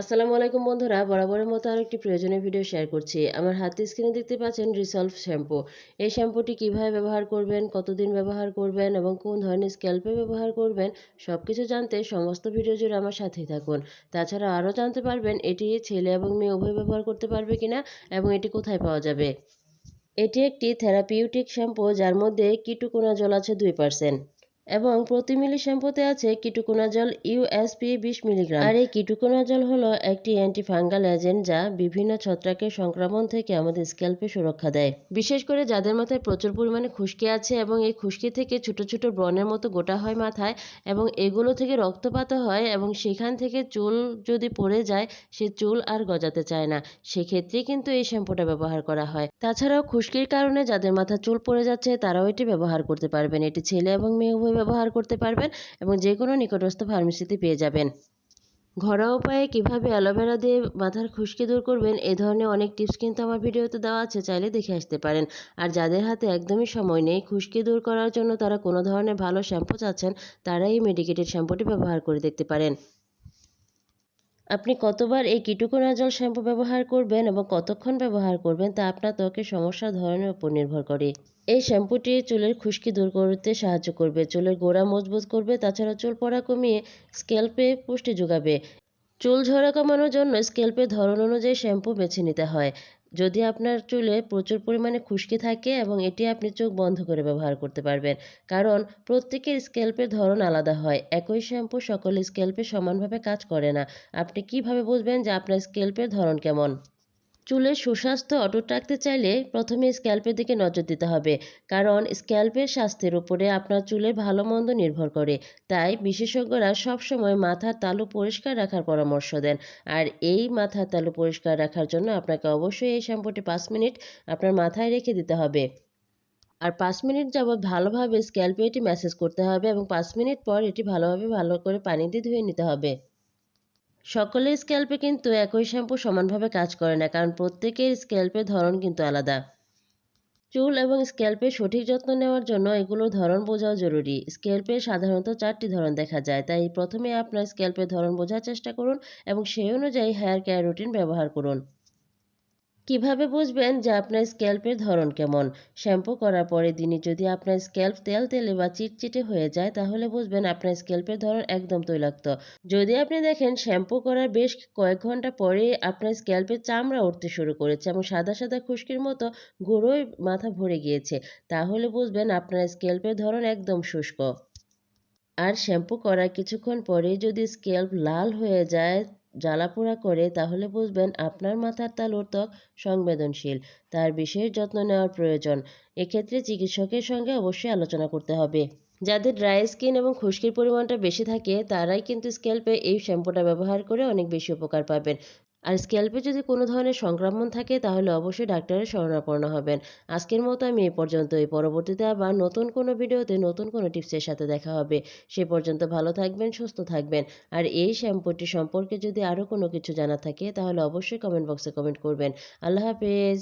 আসসালামু আলাইকুম বন্ধুরা, বরাবরের মতো আরেকটি প্রয়োজনীয় ভিডিও শেয়ার করছি। আমার হাতে স্ক্রিনে দেখতে পাচ্ছেন রিসলভ শ্যাম্পু এই শ্যাম্পুটি কীভাবে ব্যবহার করবেন, কতদিন ব্যবহার করবেন এবং কোন ধরনের স্ক্যাল্পে ব্যবহার করবেন সব কিছু জানতে সমস্ত ভিডিও জুড়ে আমার সাথেই থাকুন। তাছাড়া আরও জানতে পারবেন, এটি ছেলে এবং মেয়ে উভয় ব্যবহার করতে পারবে কিনা এবং এটি কোথায় পাওয়া যাবে। এটি একটি থেরাপিউটিক শ্যাম্পু যার মধ্যে কিটুকোনা জল আছে দুই পার্সেন্ট এবং প্রতি মিলি শ্যাম্পুতে আছে কিটুকোনাজল ইউএসপি বিশ মিলিগ্রাম। আর এই কিটুকোনাজল হলো একটি অ্যান্টিফাঙ্গাল এজেন্ট যা বিভিন্ন ছত্রাকের সংক্রমণ থেকে আমাদের স্ক্যাল্পে সুরক্ষা দেয়। বিশেষ করে যাদের মাথায় প্রচুর পরিমাণে খুশকি আছে এবং এই খুশকি থেকে ছোট ছোট ব্রণের মতো গোটা হয় মাথায় এবং এগুলো থেকে রক্তপাত হয় এবং সেখান থেকে চুল যদি পড়ে যায়, সে চুল আর গজাতে চায় না। সেক্ষেত্রে কিন্তু এই শ্যাম্পুটা ব্যবহার করা হয়। তাছাড়াও খুশকির কারণে যাদের মাথা চুল পড়ে যাচ্ছে, তারাও এটি ব্যবহার করতে পারবেন। এটি ছেলে এবং মেয়ে উভয় ব্যবহার করতে পারবেন এবং যে কোনো নিকটস্থ ফার্মেসিতে পেয়ে যাবেন। ঘরোয়া উপায়ে কীভাবে অ্যালোভেরা দিয়ে মাথার খুশকি দূর করবেন, এ ধরনের অনেক টিপস কিন্তু আমার ভিডিওতে দেওয়া আছে, চাইলে দেখে আসতে পারেন। আর যাদের হাতে একদমই সময় নেই খুশকি দূর করার জন্য তারা কোনো ধরনের ভালো শ্যাম্পু চাচ্ছেন তারা এই মেডিকেটেড শ্যাম্পুটি ব্যবহার করে দেখতে পারেন। আপনি কতবার এই কিটুকোনাজল শ্যাম্পু ব্যবহার করবেন এবং কতক্ষণ ব্যবহার করবেন তা আপনার ত্বকের সমস্যার ধরনের উপর নির্ভর করে। এই শ্যাম্পুটি চুলের খুশকি দূর করতে সাহায্য করবে, চুলের গোড়া মজবুত করবে, তাছাড়া চুল পড়া কমিয়ে স্ক্যাল্পে পুষ্টি যোগাবে। চুল ঝরা কমানোর জন্য স্ক্যাল্পের ধরন অনুযায়ী শ্যাম্পু বেছে নিতে হয়। যদি আপনার চুলে প্রচুর পরিমাণে খুশকি থাকে এবং এটি আপনি চোখ বন্ধ করে ব্যবহার করতে পারবেন। কারণ প্রত্যেকের স্ক্যাল্পের ধরন আলাদা হয়। একই শ্যাম্পু সকল স্ক্যাল্পে সমানভাবে কাজ করে না। আপনি কীভাবে বুঝবেন যে আপনার স্ক্যাল্পের ধরন কেমন? চুলের সুস্বাস্থ্য অটুট রাখতে চাইলে প্রথমে স্ক্যাল্পের দিকে নজর দিতে হবে। কারণ স্ক্যাল্পের স্বাস্থ্যের উপরে আপনার চুলের ভালো মন্দ নির্ভর করে। তাই বিশেষজ্ঞরা সবসময় মাথার তালু পরিষ্কার রাখার পরামর্শ দেন। আর এই মাথার তালু পরিষ্কার রাখার জন্য আপনাকে অবশ্যই এই শ্যাম্পুটি পাঁচ মিনিট আপনার মাথায় রেখে দিতে হবে। আর পাঁচ মিনিট যাবৎ ভালোভাবে স্ক্যাল্পে এটি ম্যাসেজ করতে হবে এবং পাঁচ মিনিট পর এটি ভালোভাবে ভালো করে পানি দিয়ে ধুয়ে নিতে হবে। সকলের স্ক্যাল্পে কিন্তু একই শ্যাম্পু সমানভাবে কাজ করে না, কারণ প্রত্যেকের স্ক্যাল্পের ধরন কিন্তু আলাদা। চুল এবং স্ক্যাল্পের সঠিক যত্ন নেওয়ার জন্য এগুলোর ধরন বোঝাও জরুরি। স্ক্যাল্পের সাধারণত চারটি ধরন দেখা যায়, তাই প্রথমে আপনার স্ক্যাল্পের ধরন বোঝার চেষ্টা করুন এবং সেই অনুযায়ী হেয়ার কেয়ার রুটিন ব্যবহার করুন। কীভাবে বুঝবেন যে আপনার স্ক্যাল্পের ধরন কেমন? শ্যাম্পু করার পরে দিনই যদি আপনার স্ক্যাল্প তেল তেলে বা চিটচিটে হয়ে যায়, তাহলে বুঝবেন আপনার স্ক্যাল্পের ধরন একদম তৈলাক্ত। যদি আপনি দেখেন শ্যাম্পু করার বেশ কয়েক ঘণ্টা পরে আপনার স্ক্যাল্পের চামড়া উঠতে শুরু করেছে এবং সাদা সাদা খুশকির মতো গুঁড়োই মাথা ভরে গিয়েছে, তাহলে বুঝবেন আপনার স্ক্যাল্পের ধরন একদম শুষ্ক। আর শ্যাম্পু করার কিছুক্ষণ পরে যদি স্ক্যাল্প লাল হয়ে যায় জ্বালাপোড়া করে, তাহলে বুঝবেন আপনার মাথার তালুর ত্বক সংবেদনশীল। তার বিশেষ যত্ন নেওয়ার প্রয়োজন। এক্ষেত্রে চিকিৎসকের সঙ্গে অবশ্যই আলোচনা করতে হবে। যাদের ড্রাই স্কিন এবং খুশকির পরিমাণটা বেশি থাকে, তারাই কিন্তু স্ক্যাল্পে এই শ্যাম্পুটা ব্যবহার করে অনেক বেশি উপকার পাবেন। আর স্ক্যাল্পে যদি কোনো ধরনের সংক্রমণ থাকে, তাহলে অবশ্যই ডাক্তারের শরণাপন্ন হবেন। আজকের মতো আমি এই পর্যন্তই। পরবর্তীতে আবার নতুন কোনো ভিডিওতে নতুন কোনো টিপসের সাথে দেখা হবে। সে পর্যন্ত ভালো থাকবেন, সুস্থ থাকবেন। আর এই শ্যাম্পুটি সম্পর্কে যদি আরও কোনো কিছু জানা থাকে, তাহলে অবশ্যই কমেন্ট বক্সে কমেন্ট করবেন। আল্লাহ হাফেজ।